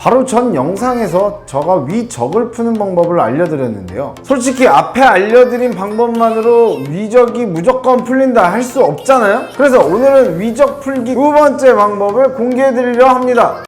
바로 전 영상에서 저가 위적을 푸는 방법을 알려드렸는데요. 솔직히 앞에 알려드린 방법만으로 위적이 무조건 풀린다 할 수 없잖아요? 그래서 오늘은 위적 풀기 두 번째 방법을 공개해드리려 합니다.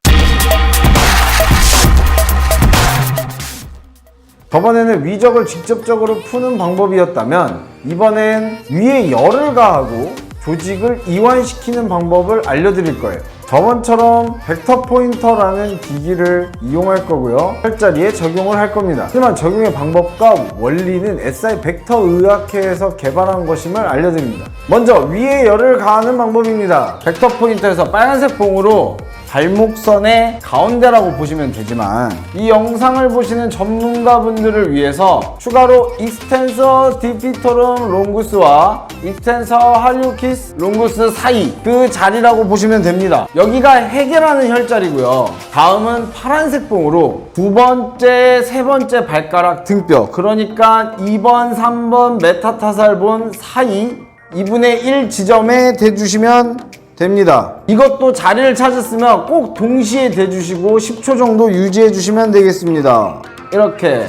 저번에는 위적을 직접적으로 푸는 방법이었다면 이번엔 위에 열을 가하고 조직을 이완시키는 방법을 알려드릴 거예요. 저번처럼 벡터 포인터라는 기기를 이용할 거고요. 혈자리에 적용을 할 겁니다. 하지만 적용의 방법과 원리는 SI 벡터 의학회에서 개발한 것임을 알려드립니다. 먼저 위에 열을 가하는 방법입니다. 벡터 포인터에서 빨간색 봉으로 발목선의 가운데라고 보시면 되지만 이 영상을 보시는 전문가분들을 위해서 추가로 익스텐서 디피토름 롱구스와 익스텐서 할리오키스 롱구스 사이 그 자리라고 보시면 됩니다. 여기가 해결하는 혈자리고요. 다음은 파란색 봉으로 두 번째, 세 번째 발가락 등뼈 그러니까 2번, 3번 메타타살본 사이 2분의 1 지점에 대주시면 됩니다. 이것도 자리를 찾았으면 꼭 동시에 대주시고 10초 정도 유지해 주시면 되겠습니다. 이렇게.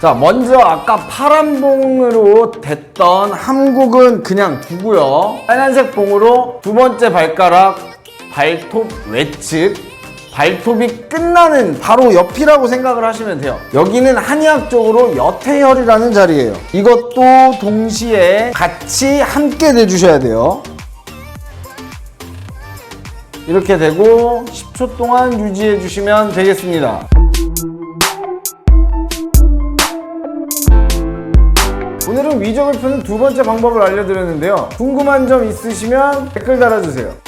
자, 먼저 아까 파란 봉으로 됐던 함국은 그냥 두고요. 빨간색 봉으로 두 번째 발가락 발톱 외측 발톱이 끝나는 바로 옆이라고 생각을 하시면 돼요. 여기는 한의학적으로 여태혈이라는 자리예요. 이것도 동시에 같이 함께 내주셔야 돼요. 이렇게 되고 10초 동안 유지해 주시면 되겠습니다. 오늘은 위적을 푸는 두 번째 방법을 알려드렸는데요. 궁금한 점 있으시면 댓글 달아주세요.